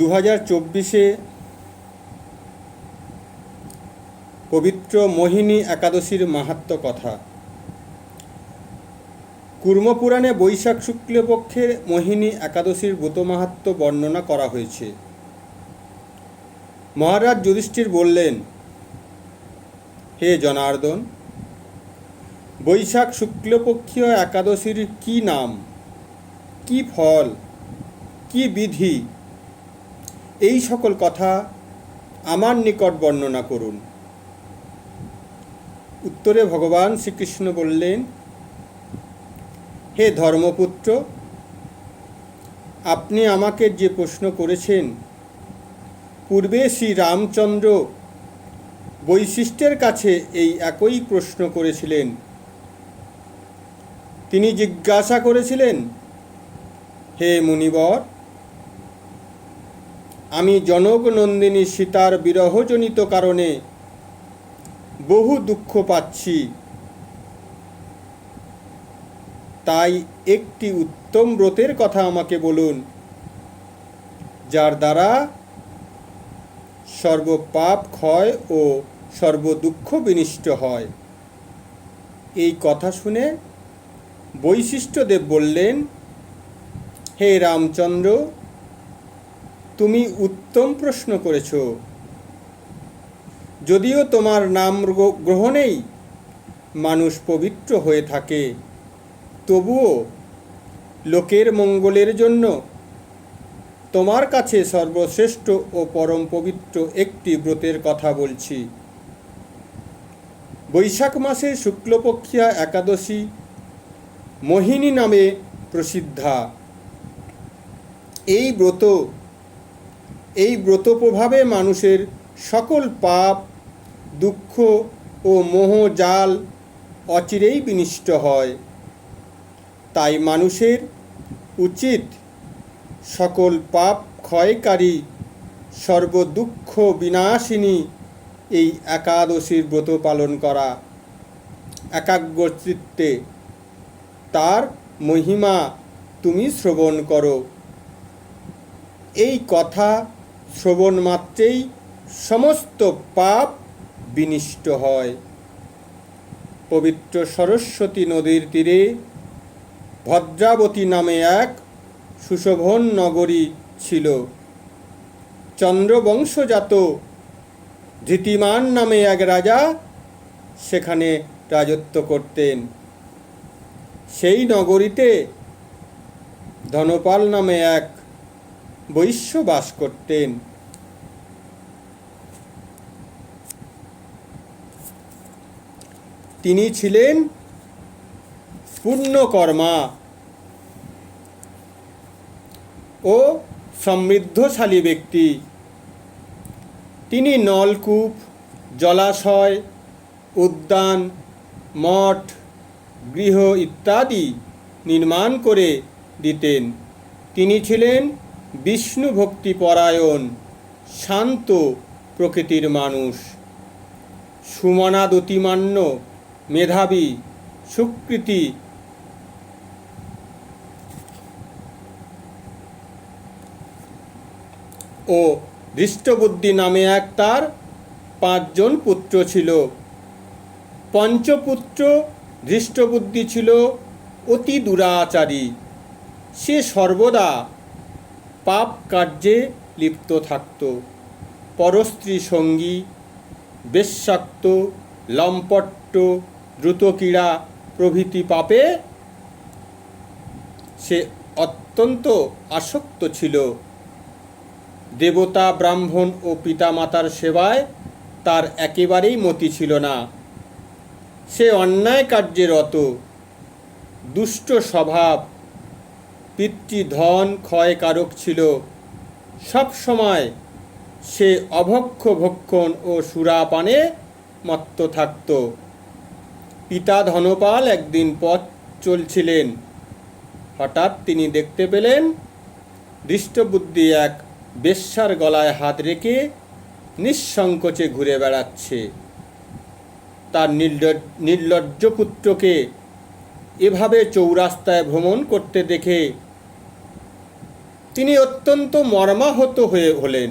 দু হাজার চব্বিশে পবিত্র মোহিনী একাদশীর মাহাত্ম কথা। কুর্মপুরাণে বৈশাখ শুক্লপক্ষের মোহিনী একাদশীর ব্রত মাহাত্ম বর্ণনা করা হয়েছে। মহারাজ যুধিষ্ঠির বললেন, হে জনার্দন, বৈশাখ শুক্লপক্ষীয় একাদশীর কি নাম? কি ফল? কি বিধি? এই সকল কথা আমার নিকট বর্ণনা করুন। উত্তরে ভগবান শ্রীকৃষ্ণ বললেন, হে ধর্মপুত্র, আপনি আমাকে যে প্রশ্ন করেছেন, পূর্বে শ্রী রামচন্দ্র বৈশিষ্ট্যের কাছে এই একই প্রশ্ন করেছিলেন। তিনি জিজ্ঞাসা করেছিলেন, হে মুনিবর আমি জনক নন্দিনী সীতার বিরহজনিত কারণে বহু দুঃখ পাচ্ছি। তাই একটি উত্তম ব্রতের কথা আমাকে বলুন, যার দ্বারা সর্বপাপ ক্ষয় ও সর্বদুঃখ বিনিষ্ট হয়। এই কথা শুনে বৈশিষ্ট্যদেব বললেন, হে রামচন্দ্র তুমি উত্তম প্রশ্ন করেছ। যদিও তোমার নাম গ্রহণেই মানুষ পবিত্র হয়ে থাকে। তবুও লোকের মঙ্গলের জন্য তোমার কাছে সর্বশ্রেষ্ঠ ও পরম পবিত্র একটি ব্রতের কথা বলছি। বৈশাখ মাসে শুক্লপক্ষিয়া একাদশী মোহিনী নামে প্রসিদ্ধা। এই ব্রত এই ব্রত প্রভাবে মানুষের সকল পাপ, দুঃখ ও মোহ জাল অচিরেই বিনিষ্ট হয়। তাই মানুষের উচিত সকল পাপ ক্ষয়কারী, সর্বদুঃখ বিনাশিনী এই একাদশীর ব্রত পালন করা। একাগ্রচিত্তে তার মহিমা তুমি শ্রবণ করো। এই কথা শ্রবণ মাত্রেই সমস্ত পাপ বিনিষ্ট হয়। পবিত্র সরস্বতী নদীর তীরে ভদ্রাবতী নামে এক সুশোভন নগরী ছিল। চন্দ্রবংশজাত ধৃতিমান নামে এক রাজা সেখানে রাজত্ব করতেন। সেই নগরীতে ধনপাল নামে এক বৈশ্য বাস করতেন। তিনি ছিলেন পূর্ণকর্মা ও সমৃদ্ধশালী ব্যক্তি। তিনি নলকূপ, জলাশয়, উদ্যান, মঠ, গৃহ ইত্যাদি নির্মাণ করে দিতেন। তিনি ছিলেন বিষ্ণু ভক্তিপরায়ণ শান্ত প্রকৃতির মানুষ। সুমনাদতিমান্য মেধাবী, সুকৃতি। ও দৃষ্টবুদ্ধি নামে এক তার পাঁচজন পুত্র ছিল। পঞ্চপুত্র ধৃষ্টবুদ্ধি ছিল অতি দুরাচারী। সে সর্বদা পাপ কার্যে লিপ্ত থাকত। পরস্ত্রী সঙ্গী, বেশ্যাক্ত লম্পট্ট দ্রুতক্রীড়া প্রভৃতি পাপে সে অত্যন্ত আসক্ত ছিল। দেবতা, ব্রাহ্মণ ও পিতামাতার সেবায় তার একেবারেই মতি ছিল না। সে অন্যায় কার্যে রত। দুষ্ট স্বভাব পিতৃধন ক্ষয়কারক ছিল। সব সময় সে অভক্ষ ভক্ষণ ও সুরাপানে মত্ত থাকত। পিতা ধনপাল একদিন পথ চলছিলেন। হঠাৎ তিনি দেখতে পেলেন, দৃষ্টবুদ্ধি এক বেশ্যার গলায় হাত রেখে নিঃসংকোচে ঘুরে বেড়াচ্ছে। তার নির্লজ্জ পুত্রকে এভাবে চৌরাস্তায় ভ্রমণ করতে দেখে তিনি অত্যন্ত মর্মাহত হয়ে হলেন।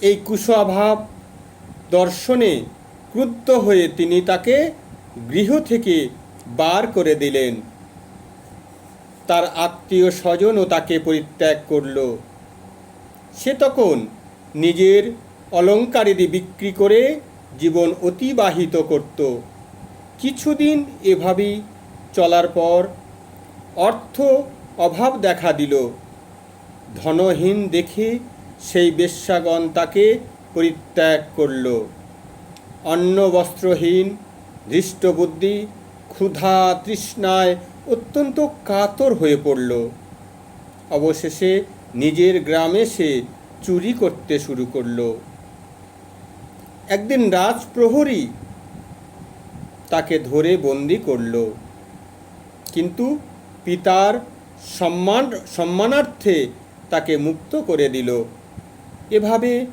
এই কুশাভাব দর্শনে ক্রুদ্ধ হয়ে তিনি তাকে গৃহ থেকে বার করে দিলেন। তার আত্মীয় স্বজনও তাকে পরিত্যাগ করল। সে তখন নিজের অলঙ্কারিদি বিক্রি করে জীবন অতিবাহিত করত। কিছুদিন এভাবেই চলার পর অর্থ অভাব দেখা দিল। ধনহীন দেখে সেই বেশ্যাগণ তাকে পরিত্যাগ করল। অন্ন বস্ত্রহীন ধৃষ্টবুদ্ধি ক্ষুধা তৃষ্ণায় অত্যন্ত কাতর হয়ে পড়ল। অবশেষে নিজের গ্রামে সে চুরি করতে শুরু করল। একদিন রাজপ্রহরী তাকে ধরে বন্দি করল। কিন্তু পিতার সম্মান, সম্মানার্থে তাকে মুক্ত করে দিল। এভাবে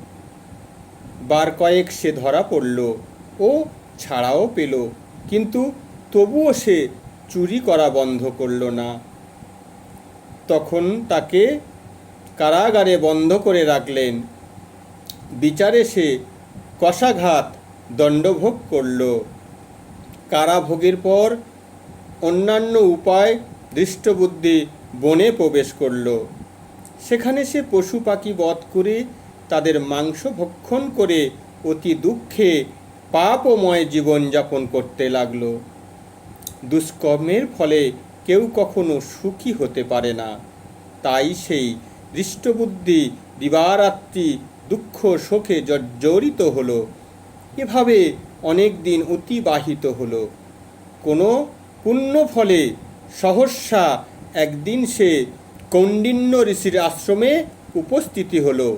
বার কয়েক সে ধরা পড়ল ও ছাড়াও পেল। কিন্তু তবুও সে চুরি করা বন্ধ করল না। তখন তাকে কারাগারে বন্ধ করে রাখলেন। বিচারে সে কষাঘাত দণ্ডভোগ করল। কারাভোগের পর অন্যান্য উপায় দৃষ্টবুদ্ধি বনে প্রবেশ করল। সেখানে সে পশু পাখি বধ করে তাদের মাংস ভক্ষণ করে অতি দুঃখে পাপময় জীবনযাপন করতে লাগল। দুষ্কর্মের ফলে কেউ কখনো সুখী হতে পারে না। তাই সেই দৃষ্টবুদ্ধি দিবারাত্রি দুঃখ, শোকে জর্জরিত হলো। এভাবে অনেক দিন অতিবাহিত হলো। কোনো পুণ্য ফলে সহসা একদিন সে কৌণ্ডিন্য ঋষির আশ্রমে উপস্থিতি হল।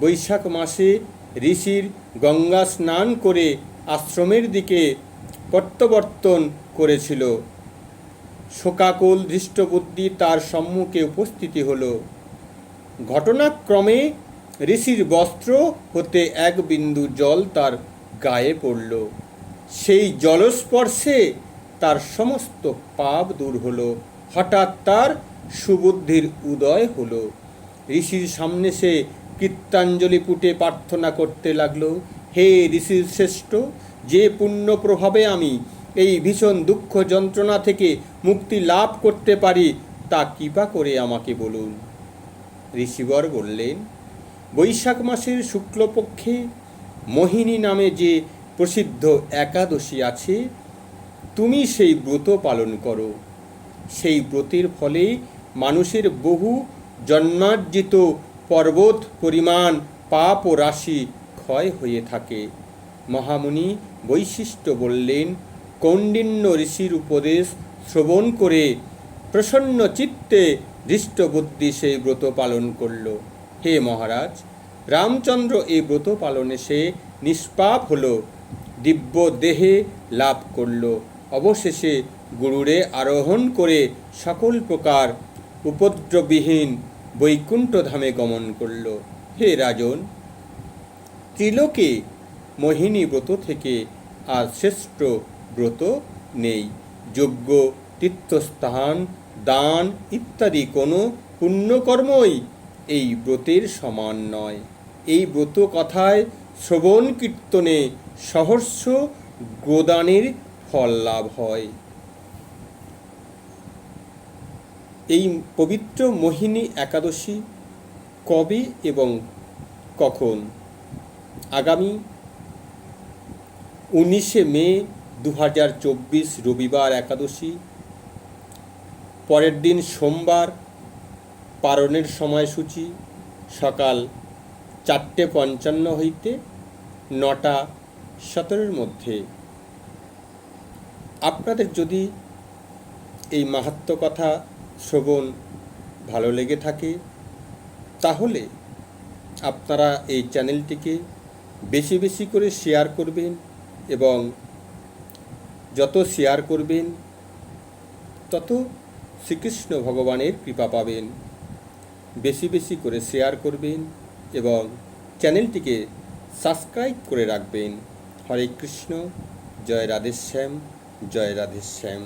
বৈশাখ মাসে ঋষির গঙ্গা স্নান করে আশ্রমের দিকে প্রত্যাবর্তন করেছিল। শোকাকুল দৃষ্টবুদ্ধি তার সম্মুখে উপস্থিতি হল। ঘটনাক্রমে ঋষির বস্ত্র হতে এক বিন্দু জল তার গায়ে পড়ল। সেই জলস্পর্শে তার সমস্ত পাপ দূর হলো। হঠাৎ তার সুবুদ্ধির উদয় হলো। ঋষির সামনে সে কীর্তাঞ্জলি পুটে প্রার্থনা করতে লাগল, হে ঋষির শ্রেষ্ঠ, যে পুণ্য প্রভাবে আমি এই ভীষণ দুঃখ যন্ত্রণা থেকে মুক্তি লাভ করতে পারি, তা কৃপা করে আমাকে বলুন। ঋষিবর বললেন, বৈশাখ মাসের শুক্লপক্ষে মোহিনী নামে যে প্রসিদ্ধ একাদশী আছে তুমি সেই ব্রত পালন করো। সেই ব্রতের ফলে মানুষের বহু জন্মার্জিত পর্বত পরিমাণ পাপ ও রাশি ক্ষয় হয়ে থাকে। মহামুনি বৈশিষ্ট্য বললেন, কৌণ্ডিন্য ঋষির উপদেশ শ্রবণ করে প্রসন্ন চিত্তে দৃষ্টবুদ্ধি সেই ব্রত পালন করল। হে মহারাজ, রামচন্দ্র এই ব্রত পালনে সে নিষ্পাপ হল, দিব্য দেহে লাভ করল। অবশেষে গুরুরে আরোহণ করে সকল প্রকার উপদ্রববিহীন বৈকুণ্ঠ ধামে গমন করল। হে রাজন, ত্রিলোকে মোহিনী ব্রত থেকে আর শ্রেষ্ঠ ব্রত নেই। যজ্ঞ তীর্থস্থান, দান ইত্যাদি কোনো পুণ্যকর্মই এই ব্রতের সমান নয়। এই ব্রত কথায় শ্রবণ কীর্তনে সহস্র গোদানের ফল লাভ হয়। এই পবিত্র মোহিনী একাদশী কবে এবং কখন? আগামী উনিশে মে দু হাজার চব্বিশ রবিবার একাদশী। পরের দিন সোমবার পারণের সময়সূচি। সকাল চারটে পঞ্চান্ন হইতে নটা সতেরোর মধ্যে। আপনাদের যদি এই মাহাত্ম কথা শ্রবণ ভালো লেগে থাকে, তাহলে আপনারা এই চ্যানেলটিকে বেশি বেশি করে শেয়ার করবেন এবং যত শেয়ার করবেন, তত শ্রীকৃষ্ণ ভগবানের কৃপা পাবেন। বেশি বেশি করে শেয়ার করবেন এবং চ্যানেলটিকে সাবস্ক্রাইব করে রাখবেন। হরে কৃষ্ণ, জয় রাধেশ্যাম। জয় রাধেশ্যাম